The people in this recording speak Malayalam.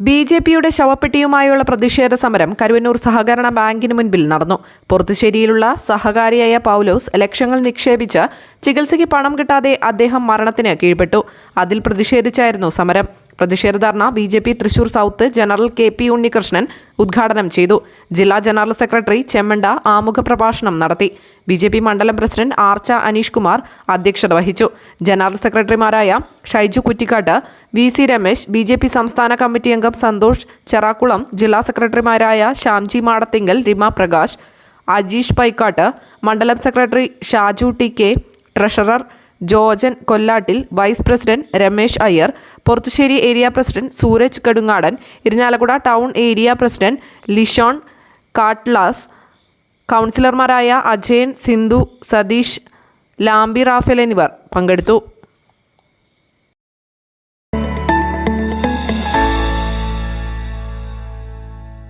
ബി ജെ പിയുടെ ശവപ്പെട്ടിയുമായുള്ള പ്രതിഷേധ സമരം കരുവന്നൂർ സഹകരണ ബാങ്കിന് മുൻപിൽ നടന്നു. പുറത്തുശ്ശേരിയിലുള്ള സഹകാരിയായ പൗലോസ് ലക്ഷങ്ങൾ നിക്ഷേപിച്ച് ചികിത്സയ്ക്ക് പണം കിട്ടാതെ അദ്ദേഹം മരണത്തിന് കീഴ്പ്പെട്ടു. അതിൽ പ്രതിഷേധിച്ചായിരുന്നു സമരം. പ്രതിഷേധ ധർണ B J P Thrissur south general K P Unnikrishnan ഉദ്ഘാടനം ചെയ്തു. ജില്ലാ ജനറൽ സെക്രട്ടറി ചെമ്മണ്ട ആമുഖ പ്രഭാഷണം നടത്തി. ബി ജെ പി മണ്ഡലം പ്രസിഡന്റ് ആർച്ച അനീഷ് കുമാർ അധ്യക്ഷത വഹിച്ചു. ജനറൽ സെക്രട്ടറിമാരായ Shaiju Kuttikkattu V C Ramesh B J P സംസ്ഥാന കമ്മിറ്റി അംഗം സന്തോഷ് ചെറാക്കുളം ജില്ലാ സെക്രട്ടറിമാരായ ശ്യാംജി മാടത്തിങ്കൽ റിമ പ്രകാശ് അജീഷ് പൈക്കാട്ട് മണ്ഡലം secretary Shaju T K treasurer Jojan Kollattil vice president Ramesh Iyer Porathissery area president Sooraj Kadungadan Irinjalakuda town area president Lishon Kattlas കൗൺസിലർമാരായ അജയൻ സിന്ധു സതീഷ് ലാംബി റാഫേൽ എന്നിവർ പങ്കെടുത്തു.